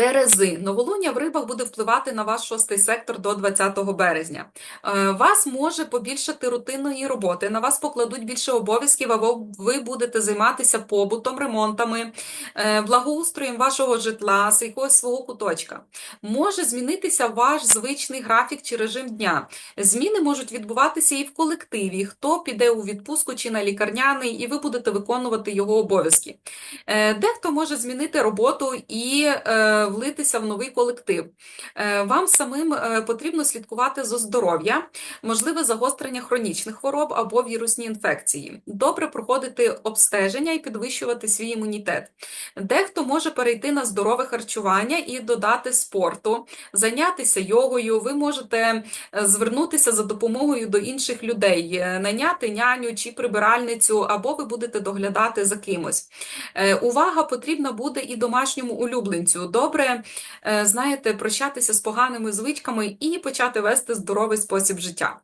Терези, новолуння в рибах буде впливати на ваш шостий сектор до 20 березня. Е, Вас може побільшати рутинної роботи, на вас покладуть більше обов'язків, або ви будете займатися побутом, ремонтами, е, благоустроєм вашого житла, з якогось свого куточка. Може змінитися ваш звичний графік чи режим дня. Зміни можуть відбуватися і в колективі. Хто піде у відпустку чи на лікарняний, і ви будете виконувати його обов'язки. Е, Дехто може змінити роботу і влитися в новий колектив. Е, Вам самим е, потрібно слідкувати за здоров'я, можливе загострення хронічних хвороб або вірусні інфекції. Добре проходити обстеження і підвищувати свій імунітет. Дехто може перейти на здорове харчування і додати спорту, зайнятися йогою. Ви можете е, звернутися за допомогою до інших людей, найняти няню чи прибиральницю, або ви будете доглядати за кимось. Увага потрібна буде і домашньому улюбленцю. Добре, е, знаєте, прощатися з поганими звичками і почати вести здоровий спосіб життя.